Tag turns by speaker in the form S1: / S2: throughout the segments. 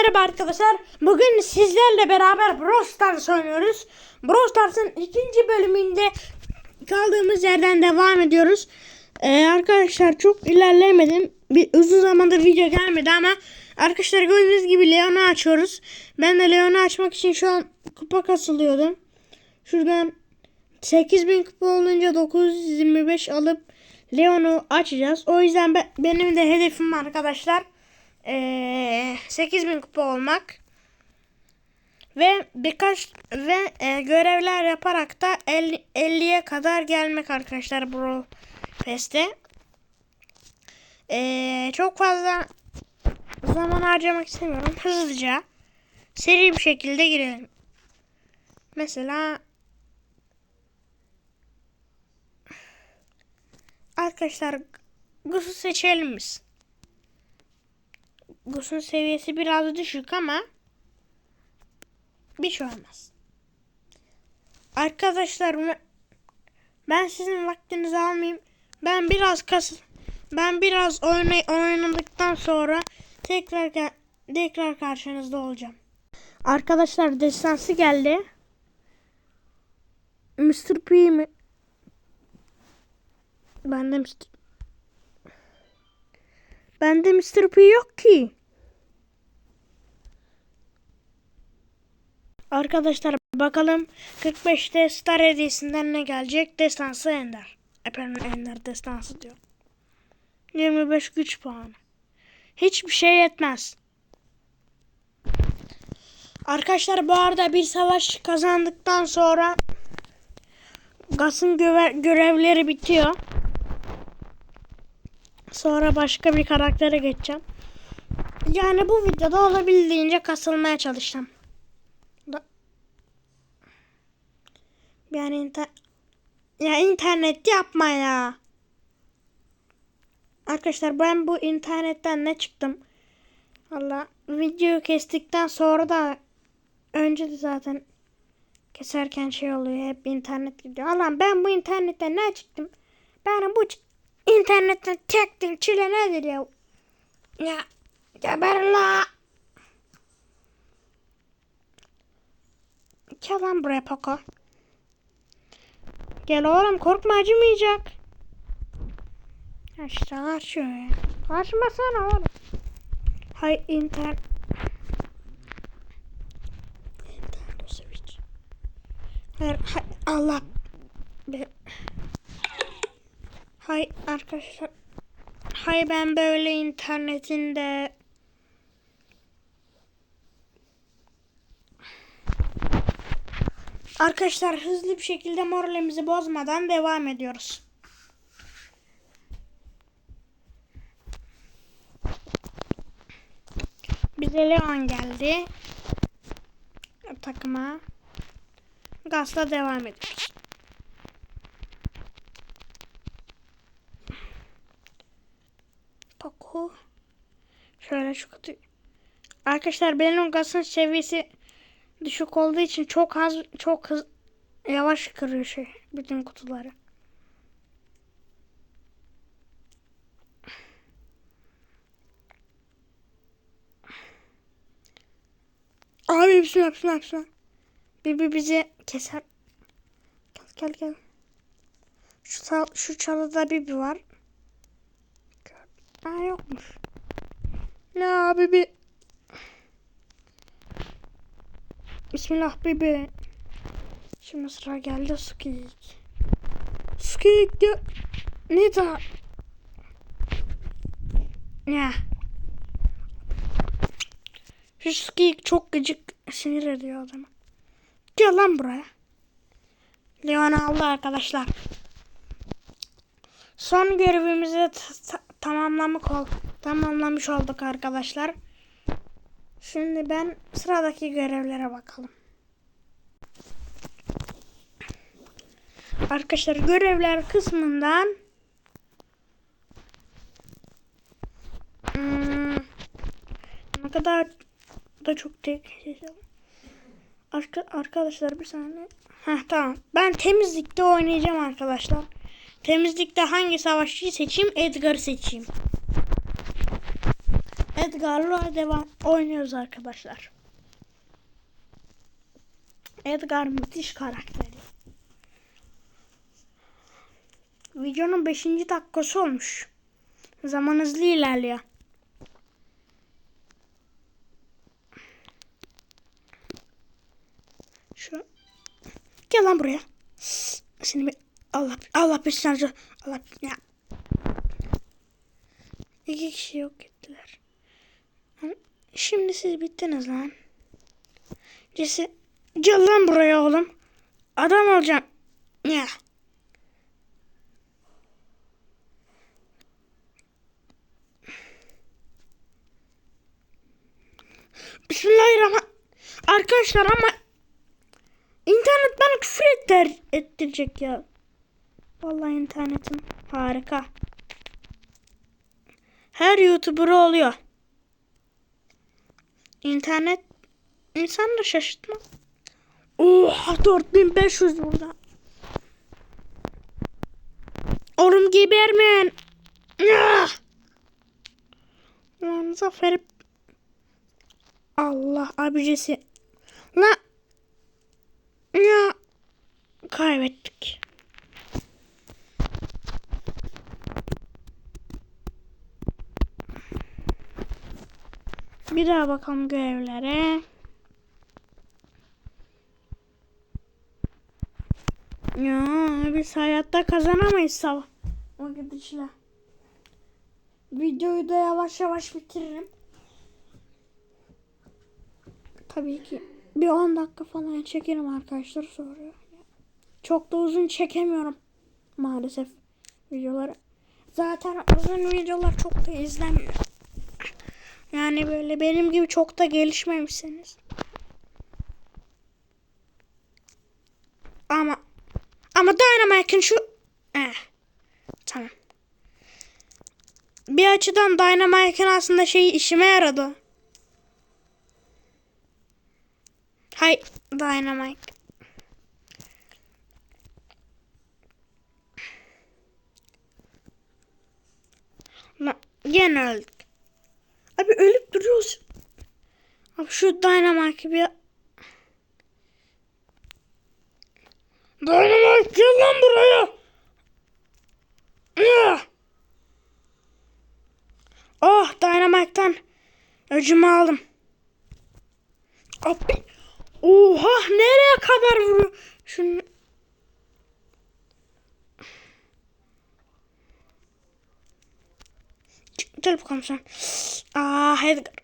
S1: merhaba arkadaşlar. Bugün sizlerle beraber Brawl Stars oynuyoruz. Brawl Stars'ın ikinci bölümünde kaldığımız yerden devam ediyoruz. Ee, arkadaşlar çok ilerlemedim. Bir uzun zamandır video gelmedi ama arkadaşlar gördüğünüz gibi Leon'u açıyoruz. Ben de Leon'u açmak için şu an kupa kasılıyordum. Şuradan 8000 kupa olunca 925 alıp Leon'u açacağız. O yüzden be- benim de hedefim arkadaşlar ee, 8000 kupa olmak ve birkaç ve e, görevler yaparak da 50 50'ye kadar gelmek arkadaşlar Brawl Pass'te. Ee, çok fazla zaman harcamak istemiyorum. Hızlıca seri bir şekilde girelim. Mesela arkadaşlar Gus'u seçelim biz. Gus'un seviyesi biraz düşük ama bir şey olmaz. Arkadaşlar ben sizin vaktinizi almayayım. Ben biraz kas ben biraz oynay oynadıktan sonra tekrar tekrar karşınızda olacağım. Arkadaşlar destansı geldi. Mr. P mi? Bende Mr. Bende Mr. P yok ki. Arkadaşlar bakalım 45'te Star hediyesinden ne gelecek? Destansı Ender. Efendim Ender destansı diyor. 25 güç puanı. Hiçbir şey yetmez. Arkadaşlar bu arada bir savaş kazandıktan sonra Gas'ın görevleri bitiyor. Sonra başka bir karaktere geçeceğim. Yani bu videoda olabildiğince kasılmaya çalışacağım. Yani inter ya internet yapma ya. Arkadaşlar ben bu internetten ne çıktım? Allah videoyu kestikten sonra da önce de zaten keserken şey oluyor hep internet gidiyor. Allah ben bu internetten ne çıktım? Ben bu internetten çektim çile nedir ya? Ya geber la. Gel lan buraya Poco. Gel oğlum korkma acımayacak. Ya işte kaçıyor ya. Kaçmasana oğlum. Hay inter... Nintendo Switch. Hayır, hay, Allah. Be- Hay arkadaşlar. Hay ben böyle internetinde Arkadaşlar hızlı bir şekilde moralimizi bozmadan devam ediyoruz. Bize Leon geldi. Takıma. Gazla devam ediyoruz. Poco. Şöyle şu kutu. Arkadaşlar benim gazın seviyesi düşük olduğu için çok az çok hız, yavaş kırıyor şey bütün kutuları. Abi bismillah bismillah bismillah. Bibi bizi keser. Gel gel gel. Şu, çal, şu çalıda Bibi var. Aa yokmuş. Ya Bibi. Bismillah Bibi. Şimdi sıra geldi Skik. Skik ya. Ne da? Ya. Şu Skik çok gıcık sinir ediyor adamı. Gel lan buraya. Leon aldı arkadaşlar. Son görevimizi tamamlamak ol tamamlamış olduk arkadaşlar. Şimdi ben sıradaki görevlere bakalım. Arkadaşlar görevler kısmından hmm, ne kadar da çok tek Arka, arkadaşlar bir saniye. Heh tamam. Ben temizlikte oynayacağım arkadaşlar. Temizlikte hangi savaşçıyı seçeyim? Edgar'ı seçeyim. Edgar'la devam oynuyoruz arkadaşlar. Edgar müthiş karakteri. Videonun 5. dakikası olmuş. Zaman hızlı ilerliyor. Şu Gel lan buraya. Seni bir Allah Allah şarjı Allah ya. İki kişi yok ettiler. Şimdi siz bittiniz lan. Cesi gel lan buraya oğlum. Adam olacağım. Ya. Bismillahirrahmanirrahim. Arkadaşlar ama internet bana küfür ettir, ettirecek ya. Vallahi internetim harika. Her YouTuber oluyor. İnternet insan da şaşırtma. Oha 4500 burada. Oğlum gebermeyin. Ah! Lan Zafer. Allah abicesi. La. Ya. Kaybettik. Bir daha bakalım görevlere. Ya biz hayatta kazanamayız sabah. O gidişle. Videoyu da yavaş yavaş bitiririm. Tabii ki bir 10 dakika falan çekerim arkadaşlar sonra. Çok da uzun çekemiyorum maalesef videoları. Zaten uzun videolar çok da izlenmiyor. Yani böyle benim gibi çok da gelişmemişsiniz. Ama ama Dynamite'ın şu eh, tamam. Bir açıdan Dynamite'ın aslında şeyi işime yaradı. Hay Dynamite. Lan gene öldük. Abi ölüp duruyoruz. Abi şu Dynamite bir... Dynamite gel lan buraya. Ya. Oh Dynamite'tan öcümü aldım. Abi. Oha nereye Gel bakalım sen. Aa Edgar.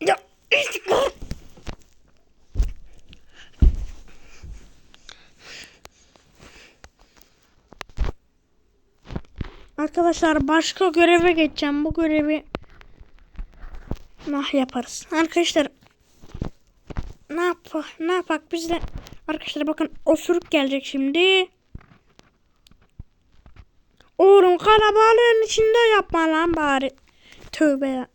S1: Ya Edgar. Arkadaşlar başka göreve geçeceğim. Bu görevi nah yaparız. Arkadaşlar ne yap ne yapak biz de arkadaşlar bakın osuruk gelecek şimdi. Oğlum kalabalığın içinde yapma lan bari. Tövbe ya.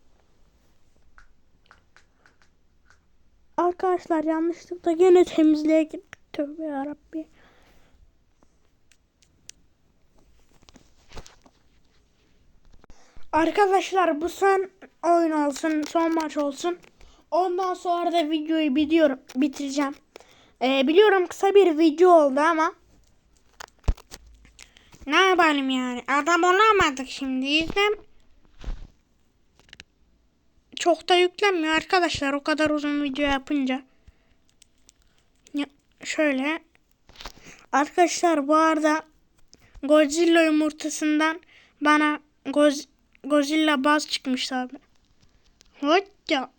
S1: Arkadaşlar yanlışlıkla gene temizliğe gittik. Tövbe yarabbi. Arkadaşlar bu son oyun olsun, son maç olsun. Ondan sonra da videoyu biliyorum, bitireceğim. Ee, biliyorum kısa bir video oldu ama ne yapalım yani? Adam olamadık şimdi. İzlem çok da yüklenmiyor arkadaşlar o kadar uzun video yapınca. Ya, şöyle arkadaşlar bu arada Godzilla yumurtasından bana Goz Godzilla baz çıkmış abi. Hoca.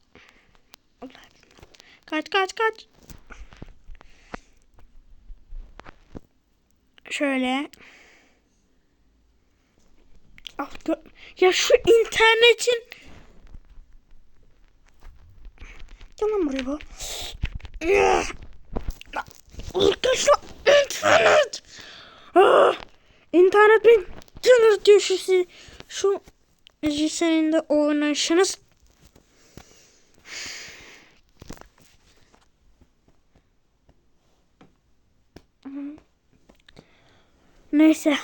S1: Kaç kaç kaç. Şöyle. Ya şu internetin Gel lan buraya bu. Arkadaşlar internet. Ah, internet beni delirtiyor şu si- şu senin de oynayışınız. Neyse.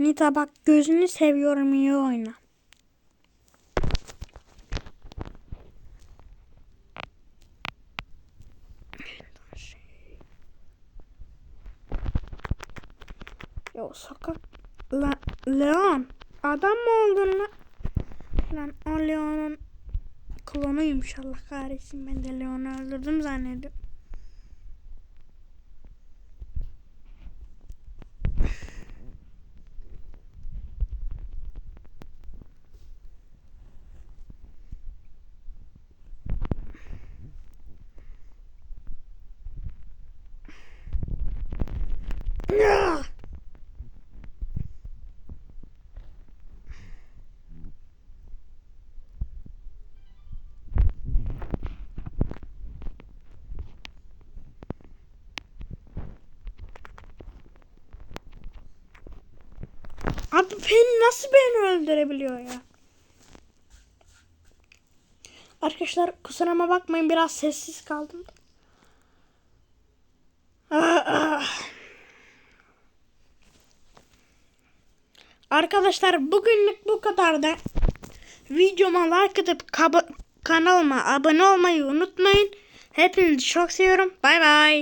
S1: Nita bak gözünü seviyorum iyi oyna. Ya sokak. La Leon. Adam mı oldun lan? Lan o Leon'un klonuymuş Allah kahretsin. Ben de Leon'u öldürdüm zannediyorum. Nasıl beni öldürebiliyor ya? Arkadaşlar kusuruma bakmayın biraz sessiz kaldım. Arkadaşlar bugünlük bu kadar da videoma like atıp kanalıma abone olmayı unutmayın. Hepinizi çok seviyorum. Bay bay.